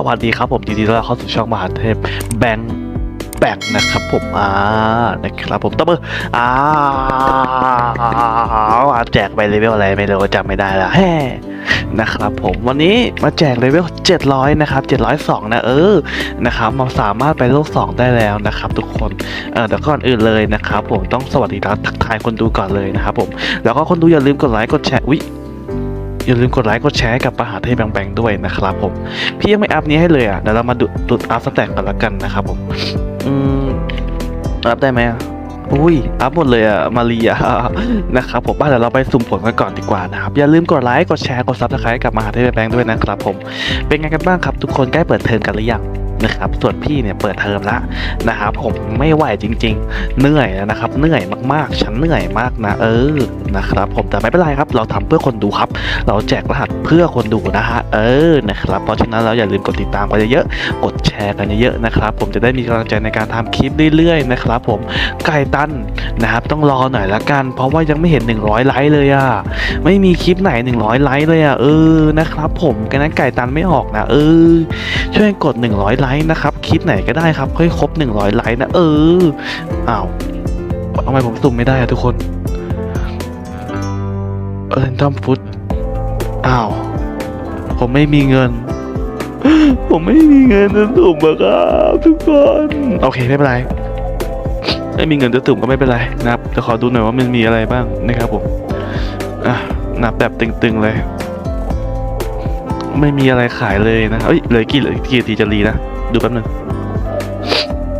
สวัสดีครับผมยินดีต้อนรับเข้าสู่ช่องมหาเทพแบงค์แบงค์นะครับผมอ่านะครับผมตบมืออ่าอ่าแจกไปเลเวลอะไรไม่รู้จำไม่ได้ละแฮ่นะครับผมวันนี้มาแจกเลเวล700 นะครับ 702 นะเออนะครับมาสามารถไปโลก 2 ได้แล้วนะครับทุกคนเออแต่ก่อนอื่นเลยนะครับผมต้องสวัสดีแล้วทักทายคนดูก่อนเลยนะครับผมแล้วก็คนดูอย่าลืมกดไลค์กดแชร์อุ๊ย อย่าลืมกดไลค์กดแชร์ให้กับมหาเทพแบงแบงด้วยนะครับผม พี่ยังไม่อัพนี้ให้เลยอะเดี๋ยวเรามาดูดูอัพสแต็กกันละกันนะครับผมอืมอัพได้ไหมอะอุ้ยอัพหมดเลยอะมาเรียนะครับผมอะเดี๋ยวเราไปสุ่มผลกันก่อนดีกว่านะครับ อย่าลืมกดไลค์กดแชร์กดซับสไครต์กับมหาเทพแบงค์ด้วยนะครับผมเป็นไงกันบ้างครับ ทุกคนใกล้เปิดเทอมกันหรือยัง นะครับส่วนพี่เนี่ยเปิดเทอมละนะครับผมไม่ไหวจริง ๆ เหนื่อยแล้วนะครับเหนื่อยมากๆ ฉันเหนื่อยมากนะเออนะครับผมแต่ไม่เป็นไรครับ เราทำเพื่อคนดูครับ เราแจกรหัสเพื่อคนดูนะฮะเออนะครับเพราะฉะนั้นเราอย่าลืมกดติดตามกันเยอะๆกดแชร์กันเยอะๆนะครับผมจะได้มีกำลังใจในการทำคลิปเรื่อยๆนะครับผมไก่ตันนะครับต้องรอหน่อยละกัน เพราะว่ายังไม่เห็น 100 ไลค์เลยอะไม่มีคลิปไหน 100 ไลค์เลยอะเออนะครับผมกันนั้นไก่ตันไม่ออกนะเออ ช่วยกด 100 ไลค์นะครับ คลิปไหนก็ได้ครับค่อยครบ 100 ไลค์นะ เอออ้าวทำไมผมสุ่มไม่ได้อะทุกคนเออทอมฟุตอ้าว ผมไม่มีเงิน ผมไม่มีเงินจะสุ่มอะครับทุกคน โอเคไม่เป็นไร ไม่มีเงินจะสุ่มก็ไม่เป็นไรนะครับจะขอดูหน่อยว่ามันมีอะไรบ้างนะครับผม อะนับแบบตึงๆเลย ไม่มีอะไรขายเลยนะเอ้ยเหลยกี่เหลือกี่นาทีจะรีนะ ดูแป๊บนึง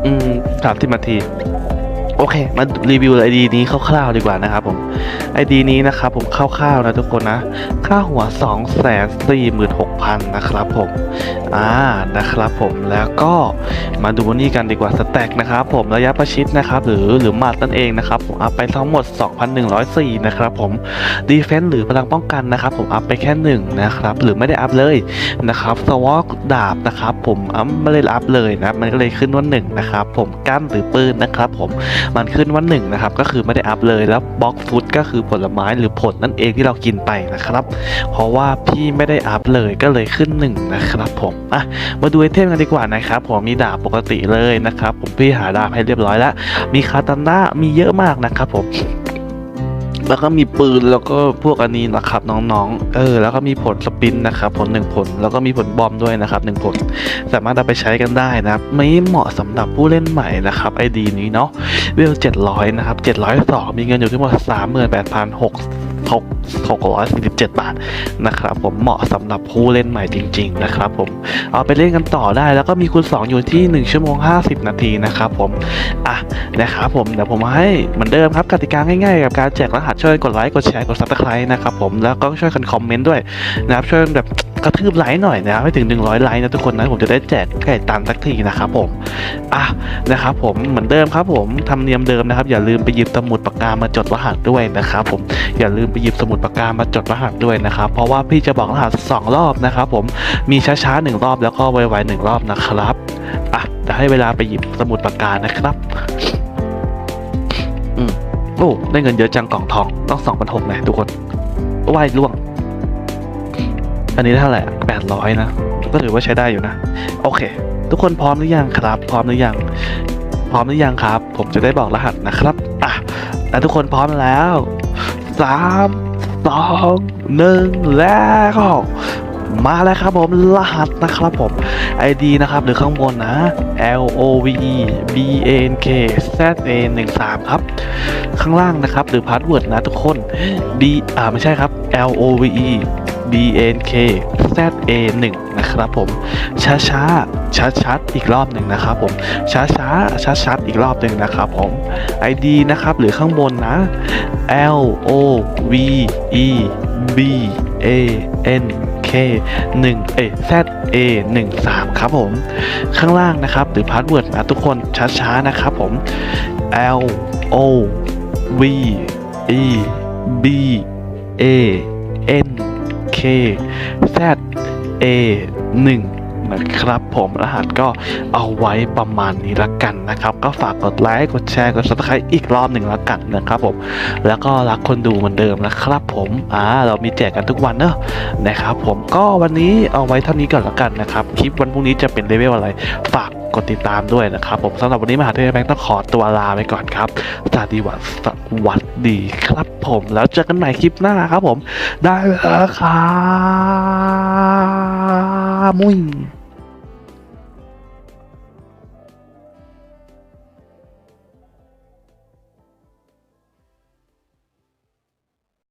อืมสามสิบนาที โอเค มารีวิวไอดีนี้คร่าวๆดีกว่านะครับผมไอดีนี้นะครับผมคร่าวๆนะทุกคนนะ ค่าหัว 2 4 6 0 0 0 นะครับผมอ่านะครับผมแล้วก็มาดูนี่กันดีกว่าสแต็กนะครับผมระยะประชิดนะครับหรือหรือมัดนั่นเองนะครับผมอัพไปทั้งหมด 2,104 นะครับผมดีเฟนส์หรือพลังป้องกันนะครับผมอัพไปแค่ 1 นะครับ หรือไม่ได้อัพเลยนะครับสวอกดาบนะครับผมอัพไม่ได้อัพเลยนะมันก็เลยขึ้นว่า1นะครับผมกั้นหรือปืนนะครับผมมันขึ้นว่า1นะครับก็คือไม่ได้อัพเลยแล้วบล็อกฟุตก็คือผลไม้หรือผลนั่นเองที่เรากินไปนะครับ เพราะว่าพี่ไม่ได้อัพเลยก็เลยขึ้น 1 นะครับผมอะมาดูไอเทมกันดีกว่านะครับผมมีดาบปกติเลยนะครับผมพี่หาดาบให้เรียบร้อยแล้ว มีคาตานะมีเยอะมากนะครับผม แล้วก็มีปืนแล้วก็พวกอันนี้นะครับน้องๆ เออ แล้วก็มีผลสปินนะครับผลหนึ่งผลแล้วก็มีผลบอมด้วยนะครับหนึ่งผลสามารถเอาไปใช้กันได้นะครับ ไม่เหมาะสำหรับผู้เล่นใหม่นะครับไอดีนี้เนาะเวล700นะครับ702มีเงินอยู่ทั้งหมด 38,647 บาทนะครับผมเหมาะสำหรับผู้เล่นใหม่จริง ๆ นะครับผมเอาไปเล่นกันต่อได้แล้วก็มีคูณ2อยู่ที่ 1 ชั่วโมง 50 นาทีนะครับผมอะนะครับผมเดี๋ยวผมให้เหมือนเดิมครับกติกาง่ายๆ กับการแจกรหัสช่วยกดไลค์กดแชร์กดซับสไครต์นะครับผมแล้วก็ช่วยกันคอมเมนต์ด้วยนะครับช่วยแบบ กระทืบไลค์หน่อยนะครับให้ถึง 100 ไลค์นะทุกคนนะผมจะได้แจกไก่ตันสักทีนะครับผมอะนะครับผมเหมือนเดิมครับผมทำเนียมเดิมนะครับ อย่าลืมไปหยิบสมุดปากกามาจดรหัสด้วยนะครับผมอย่าลืมไปหยิบสมุดปากกามาจดรหัสด้วยนะครับเพราะว่าพี่จะบอกรหัสสองรอบนะครับผมมีช้าๆหนึ่งรอบแล้วก็ไวๆหนึ่งรอบนะครับอะเดี๋ยวให้เวลาไปหยิบสมุดปากกานะครับอืมโอ้ได้เงินเยอะจังกล่องทองต้องสองพันหกนะทุกคนว่ายล่วง อันนี้เท่าไหร่แปดร้อยนะ ก็ถือว่าใช้ได้อยู่นะ โอเค ทุกคนพร้อมหรือยังครับ พร้อมหรือยัง พร้อมหรือยังครับ ผมจะได้บอกรหัสนะครับ อะแล้วทุกคนพร้อมแล้วสามสองหนึ่งแล้วมาแล้วครับผมรหัสนะครับผม ID นะครับ หรือข้างบนนะ L O V E B A N K Z A 1 3ครับ ข้างล่างนะครับ หรือพาสเวิร์ดนะทุกคน B อ่าไม่ใช่ครับ L O V E B A N K Z A 1 นะครับผมช้าช้าชัดชัดอีกรอบหนึ่งนะครับผมช้าช้าชัดชัดอีกรอบหนึ่งนะครับผม ID นะครับหรือข้างบนนะ L O V E B A N K 1เอ Z A 1 3ครับผม ข้างล่างนะครับหรือพาสเวิร์ดนะทุกคนช้าๆนะครับผม L O V E B A N K Z A 1นะครับผมรหัสก็เอาไว้ประมาณนี้ละกันนะครับ ก็ฝากกดไลค์กดแชร์กด subscribe อีกรอบหนึ่งละกันนะครับผมแล้วก็รักคนดูเหมือนเดิมนะครับ ผมอ่าเรามีแจกกันทุกวันเนอะนะครับ ผมก็วันนี้เอาไว้เท่านี้ก่อนละกันนะครับคลิปวันพรุ่งนี้จะเป็นเลเวลอะไรฝากกดติดตามด้วยนะครับ ผมสำหรับวันนี้มหาเทพแบงค์ต้องขอตัวลาไปก่อนครับสวัสดีวันสวัสดีครับผมแล้วเจอกันใหม่คลิปหน้าครับผม ได้แล้วครับมุ้ย